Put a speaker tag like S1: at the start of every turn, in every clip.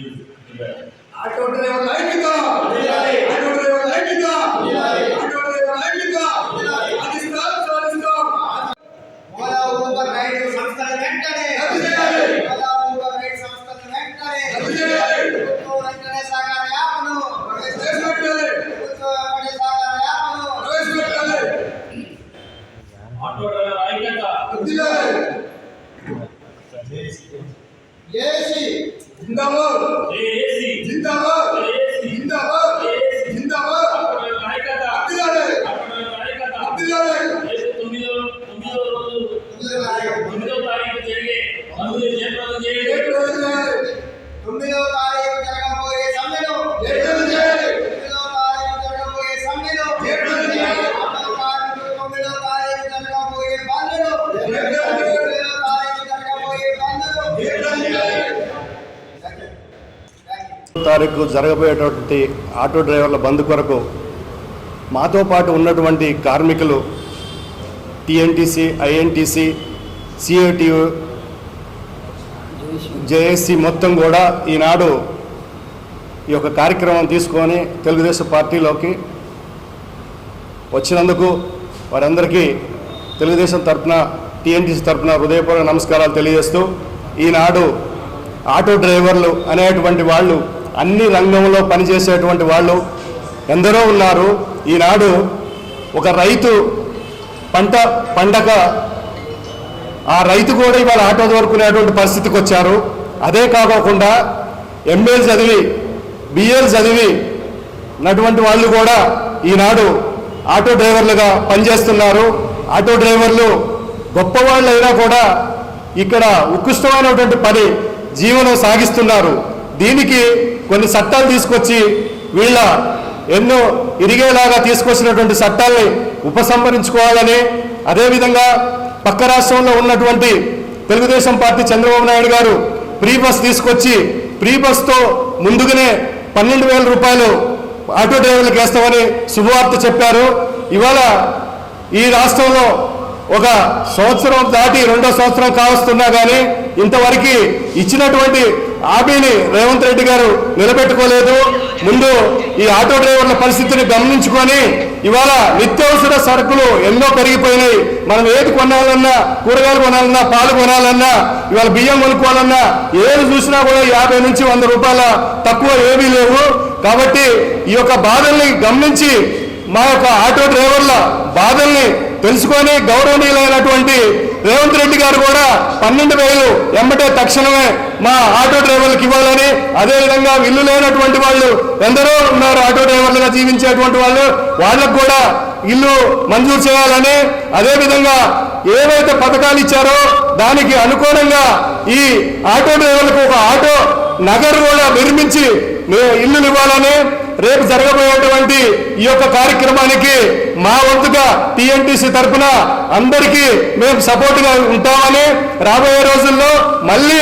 S1: Auto
S2: తారీఖు
S3: జరగబోయేటువంటి auto డ్రైవర్ల బంద్ కొరకు మాతో పాటు ఉన్నటువంటి కార్మికులు టిఎన్టీసీ ఐఎన్టీసీ సిఐటియు జేఏసీ మొత్తం కూడా ఈనాడు ఈ యొక్క కార్యక్రమం తీసుకొని తెలుగుదేశం పార్టీలోకి వచ్చినందుకు వారందరికీ తెలుగుదేశం తరపున టీఎన్టీసీ తరపున హృదయపూర్వక నమస్కారాలు తెలియజేస్తూ ఈనాడు ఆటో డ్రైవర్లు అనేటువంటి వాళ్ళు అన్ని రంగంలో పనిచేసేటువంటి వాళ్ళు ఎందరో ఉన్నారు. ఈనాడు ఒక రైతు పంట పండగ ఆ రైతు కూడా ఇవాళ ఆటో దొరుకునేటువంటి పరిస్థితికి వచ్చారు. అదే కాకోకుండా ఎంఏలు చదివి బిఏలు చదివి ఉన్నటువంటి వాళ్ళు కూడా ఈనాడు ఆటో డ్రైవర్లుగా పనిచేస్తున్నారు. ఆటో డ్రైవర్లు గొప్పవాళ్ళు అయినా కూడా ఇక్కడ ఉత్కృష్టమైనటువంటి పని జీవనం సాగిస్తున్నారు. దీనికి కొన్ని చట్టాలు తీసుకొచ్చి వీళ్ళ ఎన్నో ఇరిగేలాగా తీసుకొచ్చినటువంటి చట్టాల్ని ఉపసంహరించుకోవాలని అదేవిధంగా పక్క రాష్ట్రంలో ఉన్నటువంటి Telugu Desam party Chandrababu Naidu garu free bus తీసుకొచ్చి ప్రీ బస్తో ముందుగానే పన్నెండు వేల రూపాయలు ఆటో డ్రైవర్లకు వేస్తామని శుభవార్త చెప్పారు. ఇవాళ ఈ రాష్ట్రంలో ఒక సంవత్సరం దాటి రెండో సంవత్సరం కావస్తున్నా కానీ ఇంతవరకు ఇచ్చినటువంటి హామీని రేవంత్ రెడ్డి గారు నిలబెట్టుకోలేదు. ముందు ఈ ఆటో డ్రైవర్ల పరిస్థితిని గమనించుకొని ఇవాళ నిత్యావసర సరుకులు ఎన్నో పెరిగిపోయినాయి. మనం ఏది కొనాలన్నా కూరగాయలు కొనాలన్నా పాలు కొనాలన్నా ఇవాళ బియ్యం కొనుక్కోవాలన్నా ఏది చూసినా కూడా యాభై నుంచి వంద రూపాయల తక్కువ ఏమీ లేవు. కాబట్టి ఈ యొక్క బాధల్ని గమనించి మా యొక్క ఆటో డ్రైవర్ల బాధల్ని తెలుసుకొని గౌరవనీయులైనటువంటి రేవంత్ రెడ్డి గారు కూడా పన్నెండు వేలు ఎంబటే తక్షణమే మా ఆటో డ్రైవర్లకు ఇవ్వాలని అదేవిధంగా ఇల్లు లేనటువంటి వాళ్ళు ఎందరో ఉన్నారు ఆటో డ్రైవర్లుగా జీవించేటువంటి వాళ్ళు. వాళ్ళకు కూడా ఇల్లు మంజూరు చేయాలని అదేవిధంగా ఏవైతే పథకాలు ఇచ్చారో దానికి అనుకూలంగా ఈ ఆటో డ్రైవర్లకు ఒక ఆటో నగర్ కూడా నిర్మించి మే- ఇల్లులు ఇవ్వాలని రేపు జరగబోయేటువంటి ఈ యొక్క కార్యక్రమానికి మా వంతుగా టీఎన్టీసీ తరఫున అందరికీ మేము సపోర్ట్గా ఉంటామని రాబోయే రోజుల్లో మళ్ళీ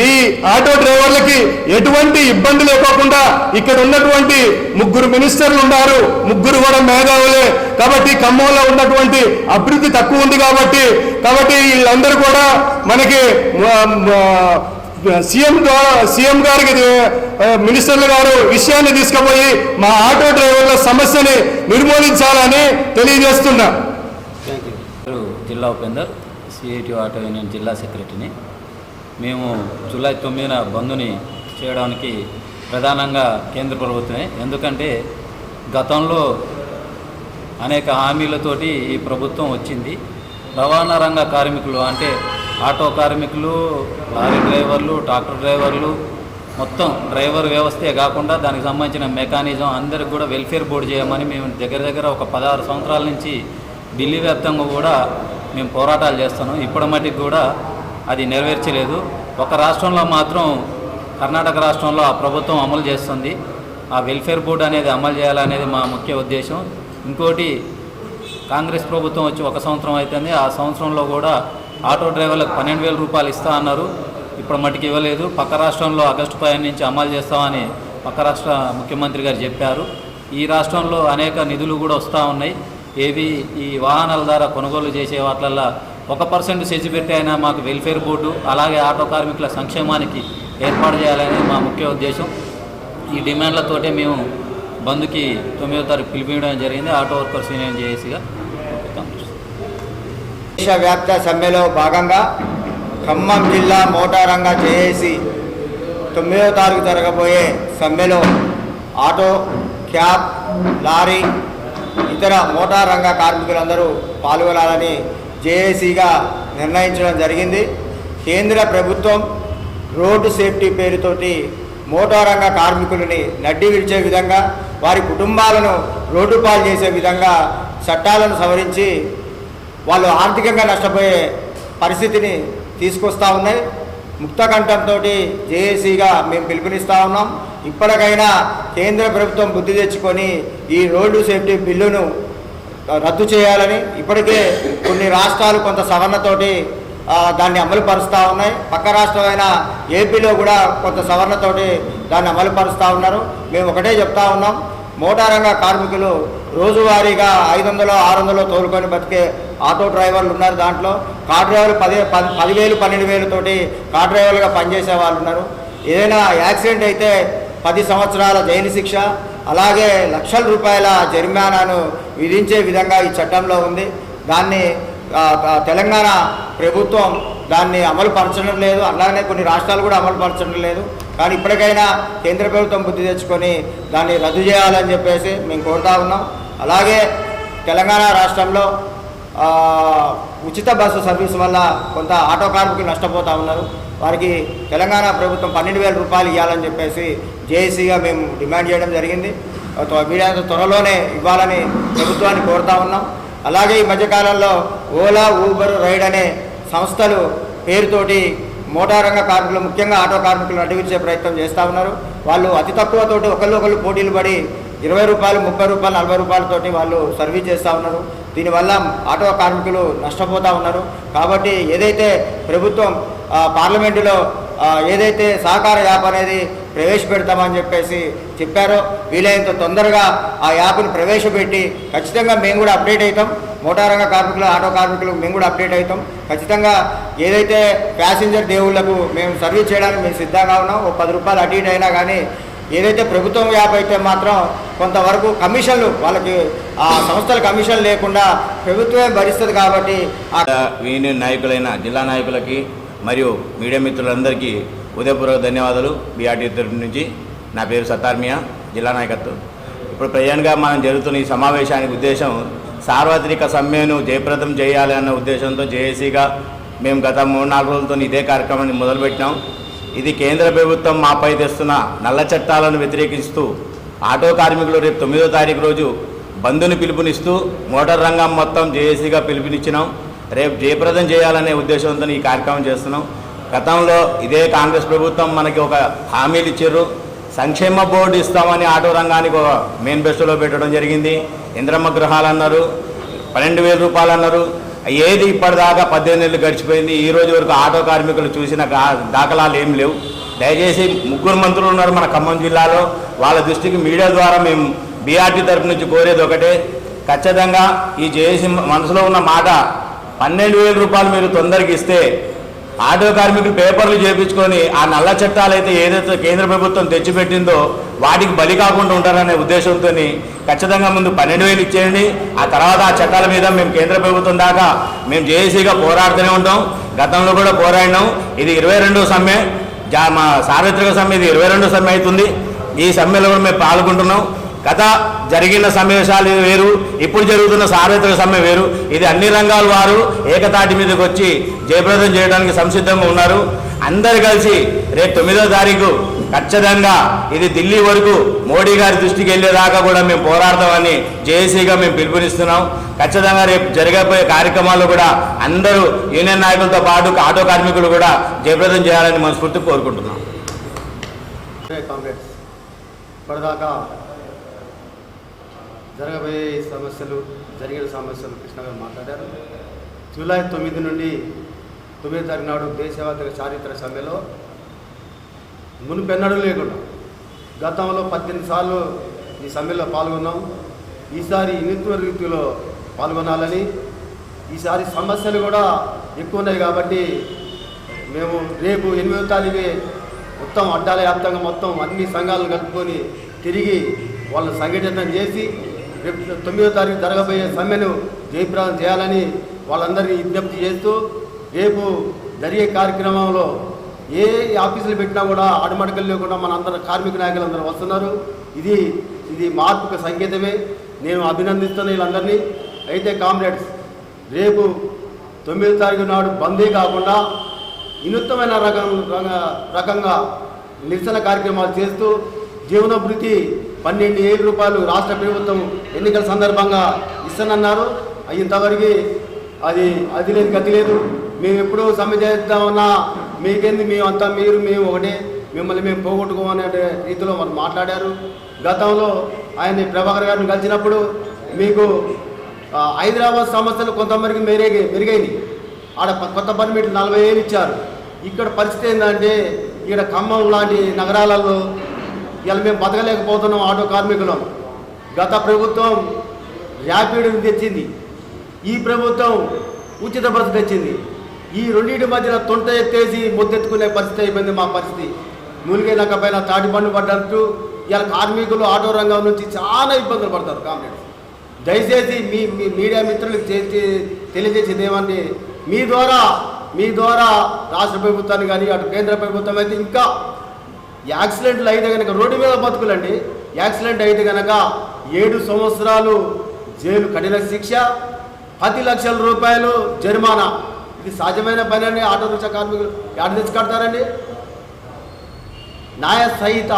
S3: ఈ ఆటో డ్రైవర్లకి ఎటువంటి ఇబ్బంది లేకోకుండా ఇక్కడ ఉన్నటువంటి ముగ్గురు మినిస్టర్లు ఉన్నారు. ముగ్గురు కూడా మేధావులే. కాబట్టి ఖమ్మంలో ఉన్నటువంటి అభివృద్ధి తక్కువ ఉంది కాబట్టి కాబట్టి వీళ్ళందరూ కూడా మనకి సీఎం సీఎం గారికి మినిస్టర్లు గారు విషయాన్ని తీసుకుపోయి మా ఆటో డ్రైవర్ల సమస్యని నిర్మూలించాలని తెలియజేస్తున్నా.
S4: పేరు జిల్లా ఉపేందర్ సిఐటి ఆటో యూనియన్ జిల్లా సెక్రటరీని. మేము జూలై తొమ్మిదిన బంద్ని చేయడానికి ప్రధానంగా కేంద్ర ప్రభుత్వమే. ఎందుకంటే గతంలో అనేక హామీలతోటి ఈ ప్రభుత్వం వచ్చింది. రవాణా రంగ కార్మికులు అంటే ఆటో కార్మికులు లారీ డ్రైవర్లు ట్రాక్టర్ డ్రైవర్లు మొత్తం డ్రైవర్ వ్యవస్థే కాకుండా దానికి సంబంధించిన మెకానిజం అందరికి కూడా వెల్ఫేర్ బోర్డు చేయమని మేము దగ్గర దగ్గర ఒక పదహారు సంవత్సరాల నుంచి ఢిల్లీ వ్యాప్తంగా కూడా మేము పోరాటాలు చేస్తున్నాం. ఇప్పటి మటుకు కూడా అది నెరవేర్చలేదు. ఒక రాష్ట్రంలో మాత్రం కర్ణాటక రాష్ట్రంలో ఆ ప్రభుత్వం అమలు చేస్తుంది. ఆ వెల్ఫేర్ బోర్డు అనేది అమలు చేయాలనేది మా ముఖ్య ఉద్దేశం. ఇంకోటి కాంగ్రెస్ ప్రభుత్వం వచ్చి ఒక సంవత్సరం అవుతుంది. ఆ సంవత్సరంలో కూడా ఆటో డ్రైవర్లకు పన్నెండు వేల రూపాయలు ఇస్తా అన్నారు. ఇప్పుడు మటుకు ఇవ్వలేదు. పక్క రాష్ట్రంలో ఆగస్టు పదిహేను నుంచి అమలు చేస్తామని పక్క రాష్ట్ర ముఖ్యమంత్రి గారు చెప్పారు. ఈ రాష్ట్రంలో అనేక నిధులు కూడా వస్తూ ఉన్నాయి. ఏవి? ఈ వాహనాల ద్వారా కొనుగోలు చేసే వాటిల్లో ఒక పర్సెంట్ సెజ్ అయినా మాకు వెల్ఫేర్ బోర్డు అలాగే ఆటో కార్మికుల సంక్షేమానికి ఏర్పాటు చేయాలనేది మా ముఖ్య ఉద్దేశం. ఈ డిమాండ్లతోటే మేము బంద్కి తొమ్మిదో తారీఖు పిలిపించడం జరిగింది. ఆటో వర్కర్స్ యూనియన్ జేఏసీగా.
S2: దేశవ్యాప్త సమ్మెలో భాగంగా ఖమ్మం జిల్లా మోటారంగా జేఏసీ తొమ్మిదవ తారీఖు జరగబోయే సమ్మెలో ఆటో క్యాబ్ లారీ ఇతర మోటార్ రంగ కార్మికులందరూ పాల్గొనాలని జేఏసీగా నిర్ణయించడం జరిగింది. కేంద్ర ప్రభుత్వం రోడ్డు సేఫ్టీ పేరుతోటి మోటార్ రంగ కార్మికులని నడ్డి విడిచే విధంగా వారి కుటుంబాలను రోడ్డు పాలు చేసే విధంగా చట్టాలను సవరించి వాళ్ళు ఆర్థికంగా నష్టపోయే పరిస్థితిని తీసుకొస్తా ఉన్నాయి. ముక్తకంఠంతో జేఏసీగా మేము పిలుపునిస్తూ ఉన్నాం. ఇప్పటికైనా కేంద్ర ప్రభుత్వం బుద్ధి తెచ్చుకొని ఈ రోడ్డు సేఫ్టీ బిల్లును రద్దు చేయాలని ఇప్పటికే కొన్ని రాష్ట్రాలు కొంత సవరణతోటి దాన్ని అమలు పరుస్తూ ఉన్నాయి. పక్క రాష్ట్రమైన ఏపీలో కూడా కొంత సవరణతోటి దాన్ని అమలు పరుస్తూ ఉన్నారు. మేము ఒకటే చెప్తా ఉన్నాం. మోటారంగ కార్మికులు రోజువారీగా ఐదు వందలు ఆరు వందలు తోలుకొని బతికే ఆటో డ్రైవర్లు ఉన్నారు దాంట్లో. కార్ డ్రైవర్లు పది పదివేలు పన్నెండు వేలతోటి కార్ డ్రైవర్లుగా పనిచేసే వాళ్ళు ఉన్నారు. ఏదైనా యాక్సిడెంట్ అయితే పది సంవత్సరాల జైలు శిక్ష అలాగే లక్షల రూపాయల జరిమానాను విధించే విధంగా ఈ చట్టంలో ఉంది. దాన్ని తెలంగాణ ప్రభుత్వం దాన్ని అమలు పరచడం లేదు. అలాగే కొన్ని రాష్ట్రాలు కూడా అమలు పరచడం లేదు. కానీ ఇప్పటికైనా కేంద్ర ప్రభుత్వం బుద్ధి తెచ్చుకొని దాన్ని రద్దు చేయాలని చెప్పేసి మేము కోరుతా ఉన్నాం. అలాగే తెలంగాణ రాష్ట్రంలో ఉచిత బస్సు సర్వీస్ వల్ల కొంత ఆటో కార్మికులు నష్టపోతూ ఉన్నారు. వారికి తెలంగాణ ప్రభుత్వం పన్నెండు వేల రూపాయలు ఇవ్వాలని చెప్పేసి జేఏసీగా మేము డిమాండ్ చేయడం జరిగింది. త్వ- త్వరలోనే ఇవ్వాలని ప్రభుత్వాన్ని కోరుతా ఉన్నాం. అలాగే ఈ మధ్యకాలంలో ఓలా ఊబర్ రైడ్ అనే సంస్థలు పేరుతోటి మోటార్ రంగ కార్మికులు ముఖ్యంగా ఆటో కార్మికులు అడ్డగించే ప్రయత్నం చేస్తూ ఉన్నారు. వాళ్ళు అతి తక్కువతోటి ఒకళ్ళు ఒకళ్ళు పోటీలు పడి ఇరవై రూపాయలు ముప్పై రూపాయలు నలభై రూపాయలతోటి వాళ్ళు సర్వీస్ చేస్తూ ఉన్నారు. దీనివల్ల ఆటో కార్మికులు నష్టపోతూ ఉన్నారు. కాబట్టి ఏదైతే ప్రభుత్వం పార్లమెంటులో ఏదైతే సహకార యాప్ అనేది ప్రవేశపెడతామని చెప్పేసి చెప్పారో వీలైనంత తొందరగా ఆ యాప్ను ప్రవేశపెట్టి ఖచ్చితంగా మేము కూడా అప్డేట్ అవుతాం. మోటారంగ రంగ కార్మికులు ఆటో కార్మికులు మేము కూడా అప్డేట్ అవుతాం. ఖచ్చితంగా ఏదైతే ప్యాసింజర్ దేవుళ్ళకు మేము సర్వీస్ చేయడానికి మేము సిద్ధంగా ఉన్నాం. ఒక పది రూపాయలు అటు ఇటు అయినా కానీ ఏదైతే ప్రభుత్వం యాప్ అయితే మాత్రం కొంతవరకు కమిషన్లు వాళ్ళకి ఆ సంస్థల కమిషన్ లేకుండా ప్రభుత్వమే భరిస్తుంది కాబట్టి ఆ
S5: యూనియన్ నాయకులైన జిల్లా నాయకులకి మరియు మీడియా మిత్రులందరికీ ఉదయపూర్వక ధన్యవాదాలు. బీఆర్టీ తరఫు నుంచి నా పేరు సత్తార్మియా జిల్లా నాయకత్వం. ఇప్పుడు ప్రజెంట్గా మనం జరుగుతున్న ఈ సమావేశానికి ఉద్దేశం సార్వత్రిక సమ్మెను జయప్రదం చేయాలి అన్న ఉద్దేశంతో జేఏసీగా మేము గత మూడు నాలుగు రోజులతో ఇదే కార్యక్రమాన్ని మొదలుపెట్టినాం. ఇది కేంద్ర ప్రభుత్వం మాపై తెస్తున్న నల్ల చట్టాలను వ్యతిరేకిస్తూ ఆటో కార్మికులు రేపు తొమ్మిదో తారీఖు రోజు బంధుని పిలుపునిస్తూ మోటార్ రంగం మొత్తం జేఏసీగా పిలుపునిచ్చినాం. రేపు జయప్రదం చేయాలనే ఉద్దేశంతో ఈ కార్యక్రమం చేస్తున్నాం. గతంలో ఇదే కాంగ్రెస్ ప్రభుత్వం మనకి ఒక హామీలు ఇచ్చారు. సంక్షేమ బోర్డు ఇస్తామని ఆటో రంగానికి ఒక మేనిఫెస్టోలో పెట్టడం జరిగింది. ఇంద్రమ్మ గృహాలు అన్నారు. పన్నెండు వేల రూపాయలు అన్నారు. ఏది ఇప్పటిదాకా పద్దెనిమిది నెలలు గడిచిపోయింది ఈ రోజు వరకు ఆటో కార్మికులు చూసిన దాఖలాలు ఏం లేవు. దయచేసి ముగ్గురు మంత్రులు ఉన్నారు మన ఖమ్మం జిల్లాలో. వాళ్ళ దృష్టికి మీడియా ద్వారా మేము బీఆర్టీ తరపు నుంచి కోరేది ఒకటే ఖచ్చితంగా ఈ జేఏసీ మనసులో ఉన్న మాట పన్నెండు వేల రూపాయలు మీరు తొందరగా ఇస్తే ఆటో కార్మికులు పేపర్లు చేపించుకొని ఆ నల్ల చట్టాలు అయితే ఏదైతే కేంద్ర ప్రభుత్వం తెచ్చిపెట్టిందో వాటికి బలి కాకుండా ఉంటారనే ఉద్దేశంతో ఖచ్చితంగా ముందు పన్నెండు వేలు ఇచ్చేయండి. ఆ తర్వాత ఆ చట్టాల మీద మేము కేంద్ర ప్రభుత్వం దాకా మేము జేఏసీగా పోరాడుతూనే ఉంటాం. గతంలో కూడా పోరాడినాం. ఇది ఇరవై రెండో సమ్మె. జా మా సార్వత్రిక సమ్మె ఇది ఇరవై రెండో సమ్మె అవుతుంది. ఈ సమ్మెలో కూడా మేము పాల్గొంటున్నాం. గత జరిగిన సమావేశాలు వేరు ఇప్పుడు జరుగుతున్న సార్వత్రిక సమ్మె వేరు. ఇది అన్ని రంగాల వారు ఏకతాటి మీదకి వచ్చి జయప్రదం చేయడానికి సంసిద్ధంగా ఉన్నారు. అందరు కలిసి రేపు తొమ్మిదో తారీఖు ఖచ్చితంగా ఇది ఢిల్లీ వరకు మోడీ గారి దృష్టికి వెళ్ళేదాకా కూడా మేము పోరాడతామని జేఏసీగా మేము పిలుపునిస్తున్నాం. ఖచ్చితంగా రేపు జరగబోయే కార్యక్రమాల్లో కూడా అందరూ యూనియన్ నాయకులతో పాటు ఆటో కార్మికులు కూడా జయప్రదం చేయాలని మనస్ఫూర్తి కోరుకుంటున్నాం.
S6: కాంగ్రెస్. ఇప్పటిదాకా జరగబోయే సమస్యలు జరిగిన సమస్యలు కృష్ణ గారు మాట్లాడారు. జూలై తొమ్మిది నుండి తొమ్మిది తారీఖు నాడు దేశవ్యాప్త చారిత్రక సమ్మెలో మునుపెన్నడూ లేకుండా గతంలో పద్దెనిమిది సార్లు ఈ సమ్మెలో పాల్గొన్నాం. ఈసారి వినూత్న రీతిలో పాల్గొనాలని. ఈసారి సమస్యలు కూడా ఎక్కువ ఉన్నాయి కాబట్టి మేము రేపు ఎనిమిదో తారీఖు మొత్తం అడ్డాల వ్యాప్తంగా మొత్తం అన్ని సంఘాలను కలుపుకొని తిరిగి వాళ్ళని సంఘటన చేసి రేపు తొమ్మిదో తారీఖు జరగబోయే సమ్మెను జయప్రదం చేయాలని వాళ్ళందరినీ విజ్ఞప్తి చేస్తూ రేపు జరిగే కార్యక్రమంలో ఏ ఆఫీసులు పెట్టినా కూడా ఆడమడకలు లేకుండా మన అందరు కార్మిక నాయకులు అందరూ వస్తున్నారు. ఇది ఇది మార్పుకు సంకేతమే. నేను అభినందిస్తున్న వీళ్ళందరినీ. అయితే కామ్రేడ్స్ రేపు తొమ్మిదో తారీఖు నాడు బందే కాకుండా వినూత్నమైన రకం రకంగా నిరసన కార్యక్రమాలు చేస్తూ జీవనభృతి పన్నెండు ఏడు రూపాయలు రాష్ట్ర ప్రభుత్వం ఎన్నికల సందర్భంగా ఇస్తానన్నారు. ఇంతవరకు అది అది లేదు గతి లేదు మేము ఎప్పుడూ సమ్మె చేద్దామన్నా మీకేంది మేమంతా మీరు మేము ఒకటే. మిమ్మల్ని మేము పోగొట్టుకోమనే రీతిలో మనం మాట్లాడారు. గతంలో ఆయన ప్రభాకర్ గారిని కలిసినప్పుడు మీకు హైదరాబాద్ సమస్యలు కొంతమందికి మెరుగై మెరుగైంది ఆడ కొత్త పర్మిట్లు నలభై ఏళ్ళు ఇచ్చారు. ఇక్కడ పరిస్థితి ఏంటంటే ఇక్కడ ఖమ్మం లాంటి నగరాలలో ఇలా మేము బతకలేకపోతున్నాం ఆటో కార్మికులం. గత ప్రభుత్వం ర్యాపిడ్ని తెచ్చింది. ఈ ప్రభుత్వం ఉచిత బస్సు తెచ్చింది. ఈ రెండింటి మధ్యన తొంట ఎత్తేసి ముద్దెత్తుకునే పరిస్థితి అయిపోయింది మా పరిస్థితి. మూలిగైనాక పైన తాటి బండు పడ్డట్టు ఇలా కార్మికులు ఆటో రంగం నుంచి చాలా ఇబ్బందులు పడతారు కామ్రేడ్స్ దయచేసి మీ మీ మీడియా మిత్రులకు తెలియజేసింది తెలియజేసేది ఏమంటే మీ ద్వారా మీ ద్వారా రాష్ట్ర ప్రభుత్వాన్ని కానీ అటు కేంద్ర ప్రభుత్వం అయితే ఇంకా యాక్సిడెంట్లు అయితే కనుక రోడ్డు మీద బతుకులండి. యాక్సిడెంట్ అయితే కనుక ఏడు సంవత్సరాలు జైలు కఠిన శిక్ష పది లక్షల రూపాయలు జరిమానా. ఇది సాధ్యమైన పని అండి ఆటో రిక్షా కార్మికులు ఎక్కడ తెచ్చి కడతారండి న్యాయ సహిత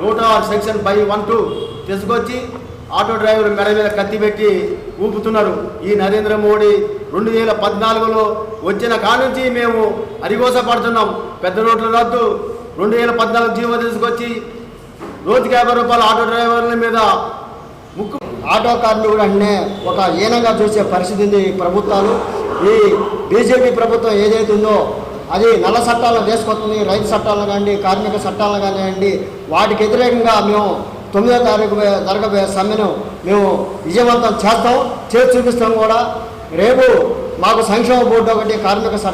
S6: నూట ఆరు సెక్షన్ బై వన్ టూ తీసుకొచ్చి ఆటో డ్రైవర్ మెడ మీద కత్తి పెట్టి ఊపుతున్నారు. ఈ నరేంద్ర మోడీ రెండు వేల పద్నాలుగులో వచ్చిన కానుంచి మేము అరిగోసపడుతున్నాం. పెద్ద నోట్ల రద్దు రెండు వేల పద్నాలుగు జీవో తీసుకొచ్చి రోజుకి యాభై రూపాయలు ఆటో డ్రైవర్ల మీద ముక్కు.
S7: ఆటో కార్మికుడు అంటే ఒక హీనంగా చూసే పరిస్థితి ఉంది ఈ ప్రభుత్వాలు. ఈ బీజేపీ ప్రభుత్వం ఏదైతే ఉందో అది నల్ల చట్టాలను తీసుకొస్తుంది రైతు చట్టాలను కానివ్వండి కార్మిక చట్టాలను కానివ్వండి వాటికి వ్యతిరేకంగా మేము తొమ్మిదో తారీఖు జరగబోయే సమ్మెను మేము విజయవంతం చేస్తాం చేసి చూపిస్తాం కూడా. రేపు మాకు సంక్షేమ బోర్డు ఒకటి కార్మిక చట్టం